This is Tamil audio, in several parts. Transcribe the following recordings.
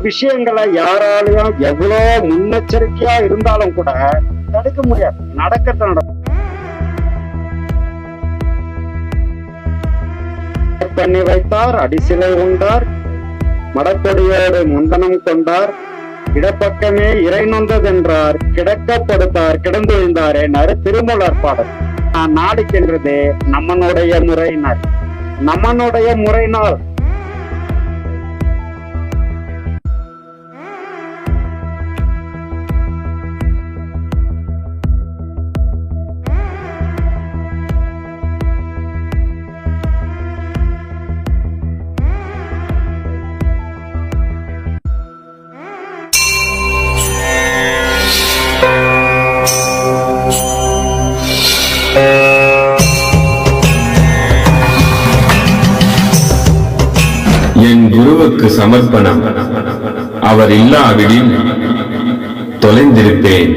விஷயங்களை யாராலையும் எவ்வளோ முன்னெச்சரிக்கையா இருந்தாலும் கூட தடுக்க முடியாது. நடக்கத்த நடக்கும் பண்ணி வைத்தார் அடிசிலை உண்டார் மடக்கொடியோடு முந்தனம் கொண்டார். இடப்பக்கமே இறை நொந்ததென்றார் கிடக்கப்படுத்தார் கிடந்து விழுந்தார் என்னாரு திருமூலர் பாடல். நான் நாடுகின்றது நம்மனுடைய முறையினர். நம்மனுடைய முறையினால். சமர்ப்பணம். அவர் இல்லாவிடில் தொலைந்திருப்பேன்.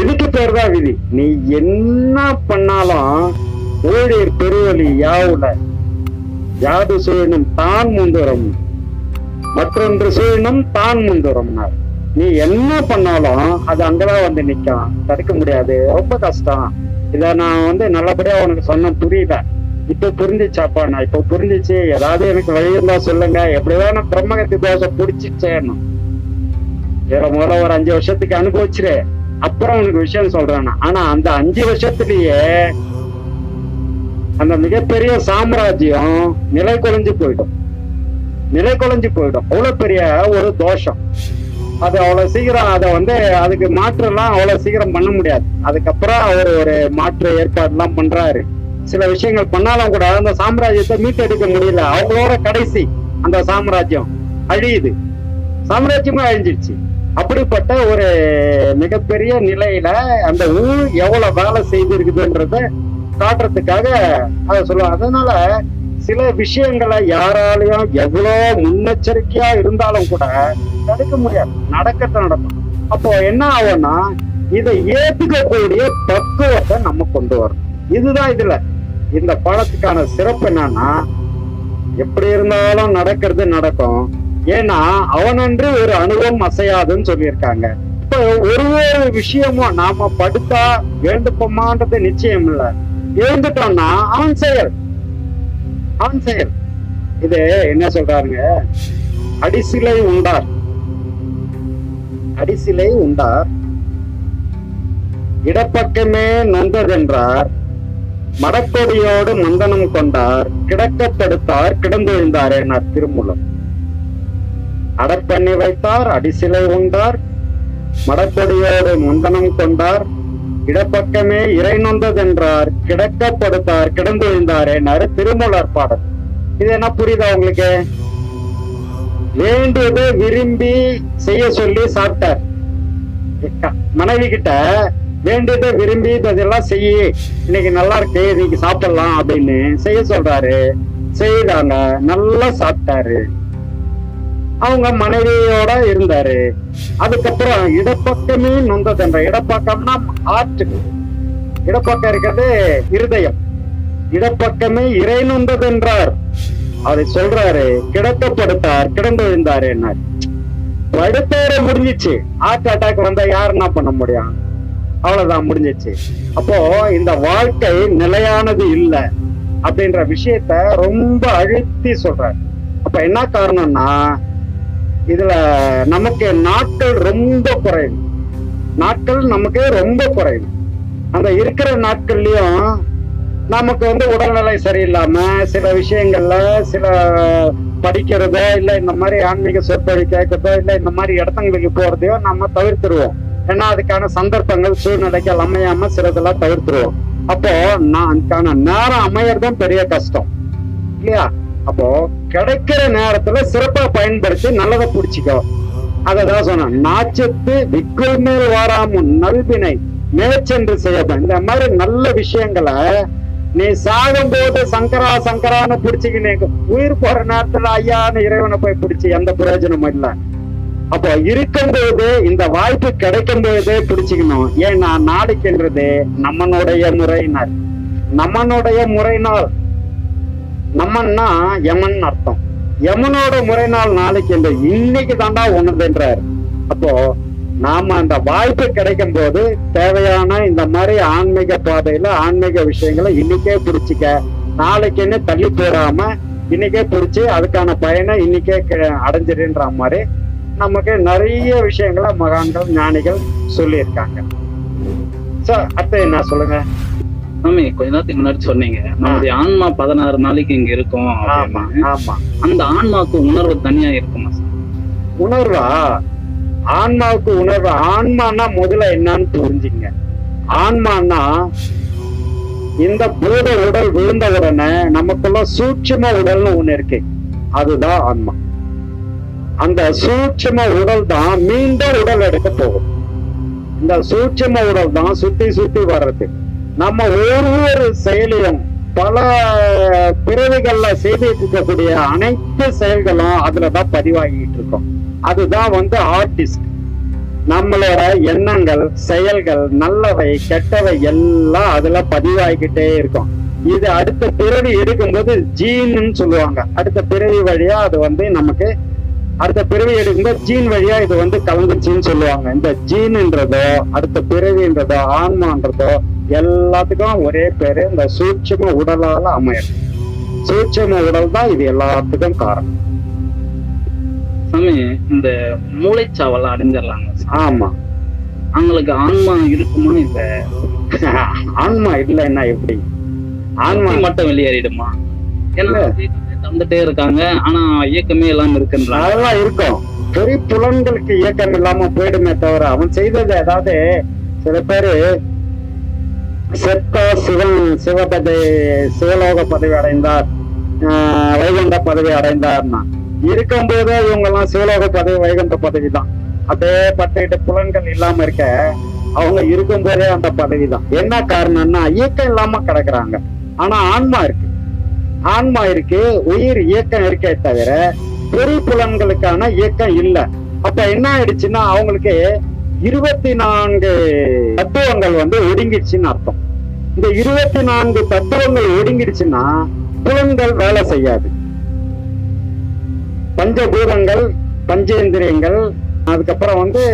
இதுக்கு பேர் தான் விதி. நீ என்ன பண்ணாலும் ஊழியர் பெருவழி யாவுல யாது சுயனும் தான் முந்துரம் மற்றொன்று சுயனும் தான் முந்துரம்னார் நீ என்ன பண்ணாலும் அது அங்கதான் வந்து நிக்கும். தடுக்க முடியாது. ரொம்ப கஷ்டம். இத நான் வந்து நல்லபடியா உனக்கு சொன்ன புரியல. இப்ப புரிஞ்சிச்சாப்பா நான் இப்ப புரிஞ்சிச்சு. ஏதாவது எனக்கு வழி இருந்தா சொல்லுங்க. எப்படிதான் நான் பிரம்மகத்தி தோசை புடிச்சிச்சேன்னு. இதுல முதல்ல ஒரு அஞ்சு வருஷத்துக்கு அனுபவிச்சிரு. அப்புறம் உனக்கு விஷயம் சொல்றேன் ஆனா அந்த அஞ்சு வருஷத்துலயே அந்த மிகப்பெரிய சாம்ராஜ்யம் நிலை குலைஞ்சு போயிடும். நிலை குலைஞ்சு போயிடும். அவ்வளவு பெரிய ஒரு தோஷம். அது அவ்வளவு சீக்கிரம் அதை வந்து அதுக்கு மாற்று எல்லாம் அவ்வளவு சீக்கிரம் பண்ண முடியாது. அதுக்கப்புறம் அவர் ஒரு மாற்று ஏற்பாடு எல்லாம் பண்றாரு. சில விஷயங்கள் பண்ணாலும் கூட அந்த சாம்ராஜ்யத்தை மீட்டெடுக்க முடியல. அவங்களோட கடைசி அந்த சாம்ராஜ்யம் அழியுது. சாம்ராஜ்யமே அழிஞ்சிருச்சு. அப்படிப்பட்ட ஒரு மிகப்பெரிய நிலையில அந்த ஊர் எவ்வளவு வேலை செய்திருக்குதுன்றத காட்டுறதுக்காக அதை சொல்லுவாங்க. அதனால சில விஷயங்களை யாராலையும் எவ்வளோ முன்னெச்சரிக்கையா இருந்தாலும் கூட தடுக்க முடியாது. நடக்கத்தை நடக்கும். அப்போ என்ன ஆகும்னா இதை ஏத்துக்கக்கூடிய பக்குவத்தை நம்ம கொண்டு வரணும். இதுதான் இதுல. இந்த பாடத்துக்கான சிறப்பு என்னன்னா எப்படி இருந்தாலும் நடக்கிறது நடக்கும். ஏன்னா அவனன்று ஒரு அனுபவம் அசையாதுன்னு சொல்லியிருக்காங்க. இப்ப ஒரு ஒரு விஷயமும் நாம படுத்தா வேண்டுப்போமான்றது நிச்சயம் இல்ல. எழுந்துட்டோம்னா அவன் செயல். அவன் செயல். இது என்ன சொல்றாருங்க? அடிசிலை உண்டார். அடிசிலை உண்டார். இடப்பக்கமே நொந்ததென்றார். மடக்கொடியோடு முந்தனம் கொண்டார் கிடக்கப்படுத்தார் கிடந்து விழுந்தார் என்னார் திருமூலம் அடப்பண்ணி வைத்தார் அடிசிலை உண்டார் மடக்கொடியோடு முந்தனம் கொண்டார் இடப்பக்கமே இறை நொந்ததென்றார் கிடக்கப்படுத்தார் கிடந்து விழுந்தார் என்னாரு திருமூலர் பாடல். இது என்ன புரியுதா உங்களுக்கு? வேண்டியது விரும்பி செய்ய சொல்லி சாப்பிட்டார். மனைவி கிட்ட வேண்டியதை விரும்பி இதெல்லாம் செய்யி இன்னைக்கு நல்லா இருக்கு இன்னைக்கு சாப்பிடலாம் அப்படின்னு செய்ய சொல்றாரு. செய்தாங்க நல்லா சாப்பிட்டாரு. அவங்க மனைவியோட இருந்தாரு. அதுக்கப்புறம் இடப்பக்கமே நொந்ததுன்ற இடப்பக்கம்னா ஆற்று. இடப்பக்கம் இருக்கிறது இருதயம். இடப்பக்கமே இறை நொந்ததென்றார் அதை சொல்றாரு கிடக்கப்படுத்தார் கிடந்து விழுந்தாரு என்ன படுத்தாரு முடிஞ்சிச்சு. ஹார்ட் அட்டாக் வந்தா யார் என்ன பண்ண முடியும்? அவ்வளவுதான் முடிஞ்சிச்சு. அப்போ இந்த வாழ்க்கை நிலையானது இல்ல அப்படின்ற விஷயத்த ரொம்ப அழுத்தி சொல்றாரு. அப்ப என்ன காரணம்னா இதுல நமக்கு நாட்கள் ரொம்ப குறைவு. நாட்கள் நமக்கு ரொம்ப குறைவு. அந்த இருக்கிற நாட்கள்லயும் நமக்கு வந்து உடல்நிலை சரியில்லாம சில விஷயங்கள்ல சில படிக்கிறதோ இல்ல இந்த மாதிரி ஆன்மீக சொற்பொழி கேட்கறதோ இல்ல இந்த மாதிரி இடத்துங்களுக்கு போறதையோ நம்ம தவிர்த்துருவோம். ஏன்னா அதுக்கான சந்தர்ப்பங்கள் சூழ்நிலைகள் அமையாம சிலதெல்லாம் தவிர்த்துருவோம். அப்போ நான் அதுக்கான நேரம் அமையறதும் பெரிய கஷ்டம். இல்லையா? அப்போ கிடைக்கிற நேரத்துல சிறப்பா பயன்படுத்தி நல்லதை பிடிச்சிக்கோ. அததான் சொன்னேன். நாச்சத்து விக்குள் மேல் வாராமுன் நல்வினை மேற்சென்று செய்யப்படும். இந்த மாதிரி நல்ல விஷயங்களை நீ சாகும் போது சங்கரா சங்கரான்னு பிடிச்சிக்கினே உயிர் போற நேரத்துல ஐயான்னு இறைவனை போய் பிடிச்சி எந்த பிரயோஜனமும் இல்லை. அப்போ இருக்கும்போது இந்த வாய்ப்பு கிடைக்கும் போதே பிடிச்சுக்கணும். ஏன்னா நாளைக்குன்றது நம்மனுடைய முறையினர். நம்மனுடைய முறையினால். நம்மன்னா யமன் அர்த்தம். யமனோட முறை நாள் நாளைக்கு என்று இன்னைக்கு தாண்டா உணர்ந்துன்றார். அப்போ நாம அந்த வாய்ப்பு கிடைக்கும் போது தேவையான இந்த மாதிரி ஆன்மீக பாதையில ஆன்மீக விஷயங்களை இன்னைக்கே பிடிச்சிக்க. நாளைக்குன்னு தள்ளி போடாம இன்னைக்கே பிடிச்சி அதுக்கான பயனை இன்னைக்கே க- அடைஞ்சிருன்ற மாதிரி நமக்கு நிறைய விஷயங்களை மகான்கள் ஞானிகள் சொல்லியிருக்காங்க. சோ அடுத்து என்ன சொல்லுங்க? சாமி கொஞ்ச நேரத்துக்கு முன்னாடி சொன்னீங்க. நம்மளுடைய ஆன்மா பதினாறு நாளைக்கு இங்க இருக்கும் ஆமா அப்படின்னு. ஆமா. அந்த ஆன்மாக்கு உணர்வு தனியா இருக்குமா சார்? உணர்வா? ஆன்மாவுக்கு உணர்வு. ஆன்மான்னா முதல்ல என்னன்னு புரிஞ்சுங்க. ஆன்மான்னா இந்த பூத உடல் விழுந்த உடனே நமக்குள்ள சூட்சும உடல்னு ஒண்ணு இருக்கு. அதுதான் ஆன்மா. அந்த சூட்சும உடல் தான் மீண்டும் உடல் எடுக்க போகும். இந்த சூட்சும உடல் தான் சுத்தி சுத்தி வர்றது. நம்ம ஒவ்வொரு செயலையும் பல பிறவிகள்ல செய்துட்டு இருக்கக்கூடிய அனைத்து செயல்களும் அதுலதான் பதிவாகிட்டு இருக்கோம். அதுதான் வந்து ஆர்டிஸ்ட் நம்மளோட எண்ணங்கள் செயல்கள் நல்லவை கெட்டவை எல்லாம் அதுல பதிவாகிக்கிட்டே இருக்கும். இது அடுத்த பிறவி எடுக்கும்போது ஜீன்னு சொல்லுவாங்க. அடுத்த பிறவி வழியா அது வந்து நமக்கு அடுத்த பிறவி எடுக்கும்போது ஜீன் வழியா இது வந்து கலந்துச்சுன்னு சொல்லுவாங்க. இந்த ஜீன்ன்றதோ அடுத்த பிறவின்றதோ ஆன்மான்றதோ எல்லாத்துக்கும் ஒரே பேரு இந்த சூட்சும உடலால அமையும் சூட்சும உடல் தான் இது எல்லாத்துக்கும் காரணம். சாமி இந்த மூளைச்சாவெல்லாம் அடைஞ்சிடலாங்க. ஆமா. அவங்களுக்கு ஆன்மா இருக்குமா இல்ல? ஆன்மா இல்லைன்னா எப்படி? ஆன்மா மட்டும் வெளியேறிடுமா. இயக்கமே தந்துட்டே இருக்காங்க. ஆனா இயக்கமே எல்லாம் இருக்குன்றாங்க. அதெல்லாம் இருக்கும். பெரிய புலன்களுக்கு இயக்கம் இல்லாம போயிடுமே தவிர அவன் செய்தது அதாவது சில பேரு செத்த சிவன் சிவபதி சிவலோக பதவி அடைந்தார் ஆஹ் வைகுண்ட பதவி அடைந்தார்னா இருக்கும்போதே இவங்க எல்லாம் சிவலோக பதவி வைகுண்ட பதவி தான் அதே பத்தெட்டு புலன்கள் இல்லாம இருக்க அவங்க இருக்கும்போதே அந்த பதவி தான் என்ன காரணம்னா இயக்கம் இல்லாம கிடக்குறாங்க. ஆனா ஆன்மா இருக்கு. ஆன்மா இருக்கு உயிர் இயக்கம் இருக்கே தவிர பொறி புலன்களுக்கான இயக்கம் இல்ல. அப்ப என்ன ஆயிடுச்சுன்னா அவங்களுக்கு இருபத்தி நான்கு தத்துவங்கள் வந்து ஒடுங்கிடுச்சுன்னு அர்த்தம். இந்த இருபத்தி நான்கு தத்துவங்கள் ஒடுங்கிடுச்சுன்னா புலன்கள் வேலை செய்யாது. பஞ்சபூதங்கள் பஞ்சேந்திரியங்கள் அதுக்கப்புறம் வந்து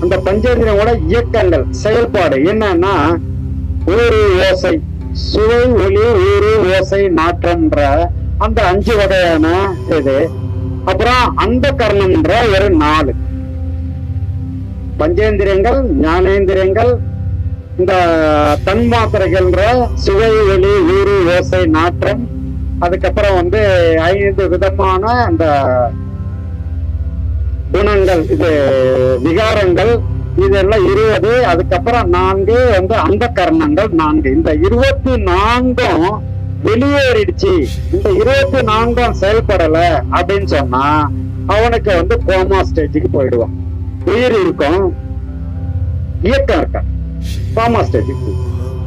அந்த பஞ்சேந்திரியங்களோட இயக்கங்கள் செயல்பாடு என்னன்னா ஒரு ஓசை. சுவை ஒளி ஊறு ஓசை நாற்றம்ன்ற அந்த அஞ்சு வகையான இது. அப்புறம் அந்த கர்ணம்ன்ற ஒரு நாலு. பஞ்சேந்திரியங்கள் ஞானேந்திரியங்கள் இந்த தன்மாத்திரைகள்ன்ற சுவை ஒளி ஊறு ஓசை நாற்றம் அதுக்கப்புறம் வந்து ஐந்து விதமான அந்த குணங்கள் இது விகாரங்கள் இதெல்லாம் இருபது அதுக்கப்புறம் நான்கு வந்து அந்த கர்ணங்கள் நான்கு. இந்த இருபத்தி நான்கும் வெளியேறிடுச்சு. இந்த இருபத்தி நான்கும் செயல்படல அப்படின்னு சொன்னா அவனுக்கு வந்து கோமா ஸ்டேஜுக்கு போயிடுவான். உயிர் இருக்கும் இயக்கம் இருக்க கோமா ஸ்டேஜுக்கு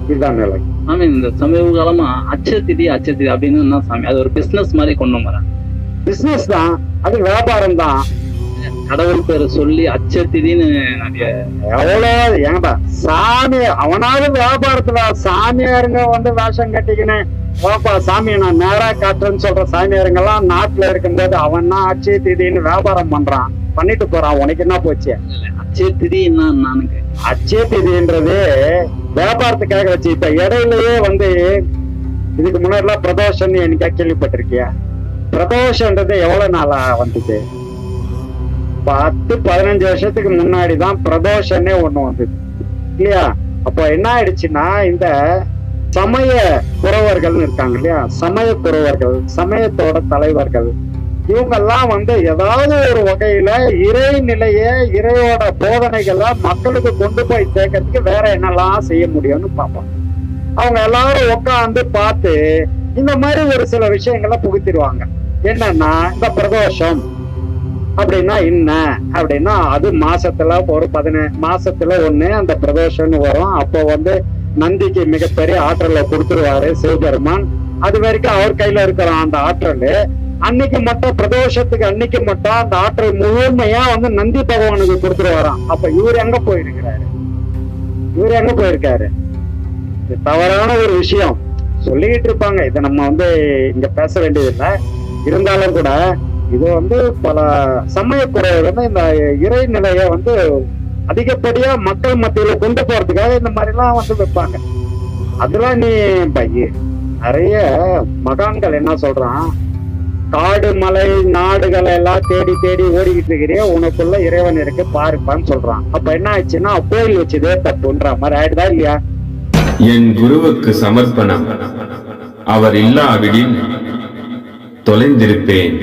இதுதான் நிலை. சாமி இந்த சமீப காலமா அச்சத்திதி அச்சத்திதி அப்படின்னு சாமி அது ஒரு பிசினஸ் மாதிரி கொண்டு வரேன் பிசினஸ் தான் அது வியாபாரம் தான். கடவுள் பேரை சொல்லி அச்சத்திதின்னு நிறைய எவ்வளோ சாமி அவனாவது வியாபாரத்துல சாமியாருங்க வந்து வேஷம் கட்டிக்கின்னு வாப்பா சாமியை நான் நேரா காட்டுறேன்னு சொல்ற சாமியாருங்க எல்லாம் நாட்டுல இருக்கும்போது அவன் தான் அச்சய திதின்னு வியாபாரம் பண்றான். பண்ணிட்டு போறான். உனக்கு என்ன போச்சு? அச்சத்திதி என்ன நானுங்க. அச்சய திதின்றது வியாபாரத்துக்காக வச்சு இப்ப இடையிலயே வந்து இதுக்கு முன்னாடி எல்லாம் பிரதோஷம்னு எனக்கு கேள்விப்பட்டிருக்கியா? பிரதோஷன்றது எவ்வளவு நாளா வந்துச்சு? பத்து பதினஞ்சு வருஷத்துக்கு முன்னாடி தான் பிரதோஷன்னே ஒண்ணு வந்தது. இல்லையா? அப்போ என்ன ஆயிடுச்சுன்னா இந்த சமய குறவர்கள்னு இருக்காங்க இல்லையா? சமய குறவர்கள் சமயத்தோட தலைவர்கள். இவங்கெல்லாம் வந்து ஏதாவது ஒரு வகையில இறை நிலையே இறையோட போதனைகளை மக்களுக்கு கொண்டு போய் சேர்க்கறதுக்கு வேற என்னெல்லாம் செய்ய முடியும்னு பார்ப்பாங்க அவங்க எல்லாரும் உட்காந்து பார்த்து இந்த மாதிரி ஒரு சில விஷயங்களை புகுத்திடுவாங்க. என்னன்னா இந்த பிரதோஷம் அப்படின்னா என்ன? அப்படின்னா அது மாசத்துல ஒரு பதினஞ்சு மாசத்துல ஒண்ணு அந்த பிரதோஷம் வரும். அப்போ வந்து நந்திக்கு மிகப்பெரிய ஆற்றலை கொடுத்துருவாரு சிவபெருமான். அது வரைக்கும் அவர் கையில இருக்கிற அந்த ஆற்றல். அன்னைக்கு மட்டும் பிரதோஷத்துக்கு அன்னைக்கு மட்டும் அந்த ஆற்றல் முழுமையா வந்து நந்தி பகவானுக்கு கொடுத்துருவாராம். அப்ப இவர் எங்க போயிருக்கிறாரு? இவர் எங்க போயிருக்காரு? இது தவறான ஒரு விஷயம். சொல்லிக்கிட்டு இருப்பாங்க. இதை நம்ம வந்து இங்க பேச வேண்டியதில்லை. இருந்தாலும் கூட இது வந்து பல சமயக்குறைகள் வந்து இந்த இறைநிலையை வந்து அதிகப்படியா மக்கள் மத்தியில கொண்டு போறதுக்காக இந்த மாதிரி எல்லாம் வந்து வைப்பாங்க. அதெல்லாம் நீ பைய நிறைய மகான்கள் என்ன சொல்றான்? காடு மலை நாடுகளை எல்லாம் தேடி தேடி ஓடிக்கிட்டு இருக்கிறே உனக்குள்ள இறைவன் இருக்கு பாருப்பான்னு சொல்றான். அப்ப என்ன ஆச்சுன்னா கோயில் வச்சதே தப்புன்ற மாதிரி ஆயிடுதா இல்லையா? என் குருவுக்கு சமர்ப்பணம். அவர் இல்லாவிடின் தொலைந்திருப்பேன்.